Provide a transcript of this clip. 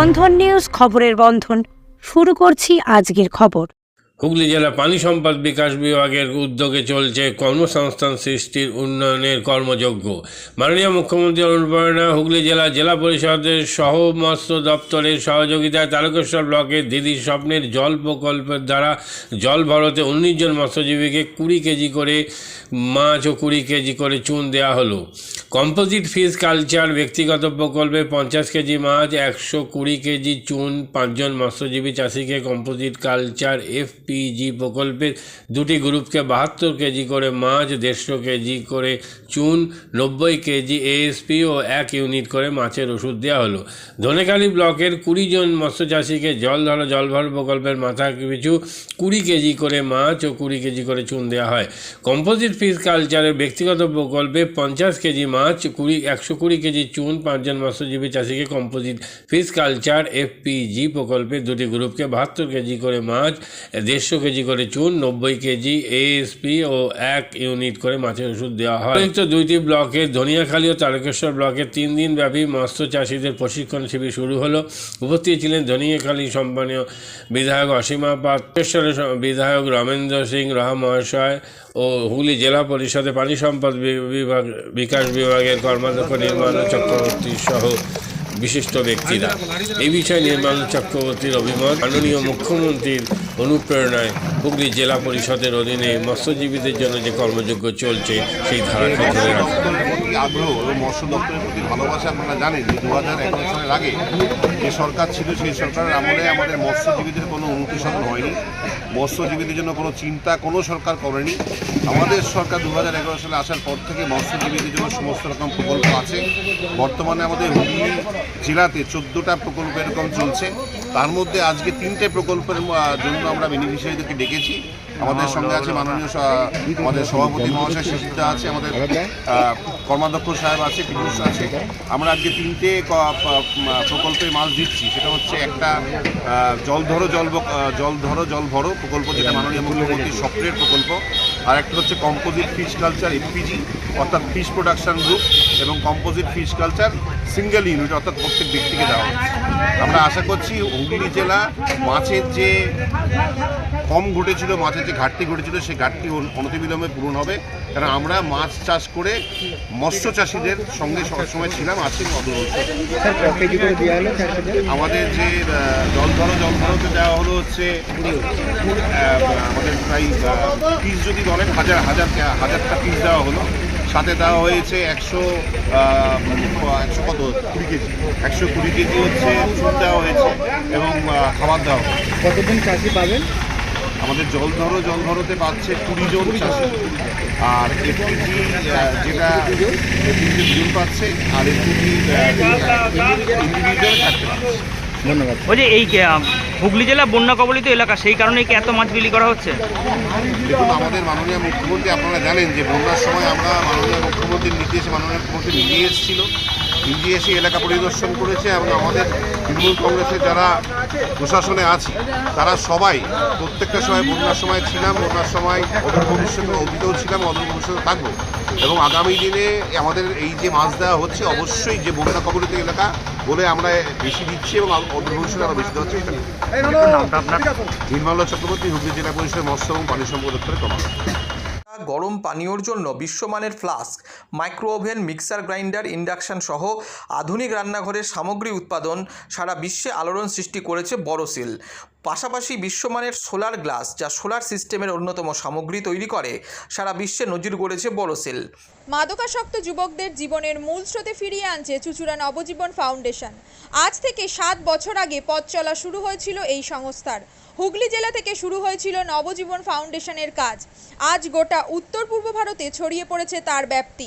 বন্ধন news খবরের বন্ধন। শুরু করছি আজকের খবর। হুগলি জেলা পানি সম্পদ বিকাশ বিভাগের উদ্যোগে চলছে কর্মসংস্থান সৃষ্টির উন্নয়নের কর্মযজ্ঞ। মাননীয় মুখ্যমন্ত্রী অনুপ্রেরণা হুগলি জেলা জেলা পরিষদের সহ মৎস্য দপ্তরের সহযোগিতায় তারকেশ্বর ব্লকের দিদির স্বপ্নের জল প্রকল্পের দ্বারা জল ভরতে উনিশ জন মৎস্যজীবীকে কুড়ি কেজি করে মাছ ও কুড়ি কেজি করে চুন দেওয়া হলো। কম্পোজিট ফিশ কালচার ব্যক্তিগত প্রকল্পে পঞ্চাশ কেজি মাছ, একশো কুড়ি কেজি চুন, পাঁচজন মৎস্যজীবী চাষিকে কম্পোজিট কালচার এফপিজি প্রকল্পের দুটি গ্রুপকে বাহাত্তর কেজি করে মাছ, দেড়শো কেজি করে চুন, নব্বই কেজি এএসপি ও এক ইউনিট করে মাছের ওষুধ দেওয়া হলো। ধনেখালি ব্লকের কুড়ি জন মৎস্য চাষিকে জল ধরো জলভর প্রকল্পের মাথা পিছু কুড়ি কেজি করে মাছ ও কুড়ি কেজি করে চুন দেওয়া হয়। কম্পোজিট ফিশ কালচারের ব্যক্তিগত প্রকল্পে পঞ্চাশ কেজি মাছ কুড়ি, একশো কুড়ি কেজি চুন, পাঁচজন মৎস্যজীবী চাষিকে কম্পোজিট ফিশ কালচার এফপিজি প্রকল্পে দুটি গ্রুপকে বাহাত্তর কেজি করে মাছ, দেড়শো কেজি করে চুন, নব্বই কেজি এএসপি ও এক ইউনিট করে মাছের ওষুধ দেওয়া হয়। অতিরিক্ত দুইটি ব্লকের ধনিয়াখালী ও তারকেশ্বর ব্লকে তিন দিন ব্যাপী মৎস্য চাষিদের প্রশিক্ষণ শিবির শুরু হলো। উপস্থিত ছিলেন ধনিয়াখালী সম্মানীয় বিধায়ক অসীমা পাত্রেশ্বরের বিধায়ক রমেন্দ্র সিং রহা মহাশয় ও হুগলি জেলা পরিষদে পানি সম্পদ বিভাগ বিকাশ বিভাগের কর্মাধ্যক্ষ নির্মাণ চক্রবর্তী সহ বিশিষ্ট ব্যক্তিরা। এই বিষয়ে নির্মাণ চক্রবর্তীর অভিমত মাননীয় মুখ্যমন্ত্রীর অনুপ্রেরণায় হুগলি জেলা পরিষদের অধীনে মৎস্যজীবীদের জন্য যে কর্মযোগ্য চলছে, সেই ধারাকে ধরে রাখা। প্রতি আগ্রহ এবং মৎস্য দপ্তরের প্রতি ভালোবাসা আপনারা জানেন যে দু হাজার এগারো সালের আগে যে সরকার ছিল সেই সরকারের আমলে আমাদের মৎস্যজীবীদের কোনো উন্নতি সাধন হয়নি। মৎস্যজীবীদের জন্য কোনো চিন্তা কোনো সরকার করেনি। আমাদের সরকার দু হাজার এগারো সালে আসার পর থেকে মৎস্যজীবীদের জন্য সমস্ত রকম প্রকল্প আছে। বর্তমানে আমাদের হুগলি জেলাতে চোদ্দোটা প্রকল্প এরকম চলছে। তার মধ্যে আজকে তিনটে প্রকল্পের জন্য আমরা বেনিফিশিয়ারিদেরকে ডেকেছি। আমাদের সঙ্গে আছে মাননীয় আমাদের সভাপতি মহাশয় সুচিতা আছে আমাদের কর্মাধ্যক্ষ সাহেব আছে পীযুষ আছে। আমরা আজকে তিনটে প্রকল্পে মাছ দিচ্ছি। সেটা হচ্ছে একটা জল ধরো জল জল ধরো জল ভরো প্রকল্প যেটা মাননীয় মুখ্যমন্ত্রীর স্বপ্নের প্রকল্প। আর একটা হচ্ছে কম্পোজিট ফিশ কালচার এফপিজি অর্থাৎ ফিশ প্রোডাকশন গ্রুপ এবং composite fish culture single unit অর্থাৎ প্রত্যেক ব্যক্তিকে দেওয়া হচ্ছে। আমরা আশা করছি হুগলি জেলা মাছের যে কম ঘটেছিল মাছের যে ঘাটতি ঘটেছিল সেই ঘাটতি অন- অনতিবিলম্বে পূরণ হবে। কারণ আমরা মাছ চাষ করে মৎস্য চাষিদের সঙ্গে সবসময় ছিলাম আছি আমাদের যে জল ধরো জল ধরোতে দেওয়া হলো হচ্ছে আমাদের প্রায় পিস যদি বলেন হাজার হাজার হাজারটা পিস দেওয়া হলো। সাথে দেওয়া হয়েছে একশো একশো কত? কুড়ি কেজি। একশো কুড়ি কেজি হচ্ছে চুন দেওয়া হয়েছে এবং খাবার দেওয়া হয়েছে। কতজন চাষি পাবেন? আমাদের জল ধরো জল ধরোতে পাচ্ছে কুড়ি জন চাষি। আর এফপিজি যেটা দুজন পাচ্ছে আর এফপিজি ইন্ডিভিজুয়াল চারটে পাচ্ছে ধন্যবাদ। বলছি এই আহ, হুগলি জেলা বন্যা কবলিত এলাকা সেই কারণে কি এত মাছ বিলি করা হচ্ছে? দেখুন আমাদের মাননীয় মুখ্যমন্ত্রী আপনারা জানেন যে বন্যার সময় আমরা মাননীয় মুখ্যমন্ত্রীর নির্দেশে মাননীয় মুখ্যমন্ত্রী নিজে এসেছিল। নিজে এসে এলাকা পরিদর্শন করেছে এবং আমাদের তৃণমূল কংগ্রেসের যারা প্রশাসনে আছে তারা সবাই প্রত্যেকটা সময় বন্যার সময় ছিলাম বন্যার সময় অদূর ভবিষ্যতে অতীতেও ছিলাম অদূর ভবিষ্যতে থাকব। এবং আগামী দিনে আমাদের এই যে মাছ দেওয়া হচ্ছে অবশ্যই যে বন্যা কবলিত এলাকা বলে আমরা বেশি দিচ্ছি এবং ভবিষ্যতে আরও বেশি দেওয়ার চেষ্টা করছি। নির্মলা চক্রবর্তী হুগলি জেলা পরিষদের মৎস্য এবং পানি সম্পদ দপ্তরের কমান্ডার। গরম পানীয়র জন্য বিশ্বমানের flask micro oven mixer grinder induction সহ আধুনিক রান্নাঘরের সামগ্রী উৎপাদন সারা বিশ্বে আলোড়ন সৃষ্টি করেছে বড়সিল পাশাপাশি বিশ্বমানের সোলার গ্লাস যা সোলার সিস্টেমের অন্যতম সামগ্রী তৈরি করে, সারা বিশ্বে নজির গড়েছে বড়সিল মাদকাসক্ত যুবকদের জীবনের মূল স্রোতে ফিরিয়ে আনছে চুচুড়া নবজীবন ফাউন্ডেশন। আজ থেকে সাত বছর আগে পথ চলা শুরু হয়েছিল এই সংস্থার। হুগলি জেলা থেকে শুরু হয়েছিল নবজীবন ফাউন্ডেশনের কাজ। আজ গোটা উত্তর পূর্ব ভারতে ছড়িয়ে পড়েছে তার ব্যাপ্তি।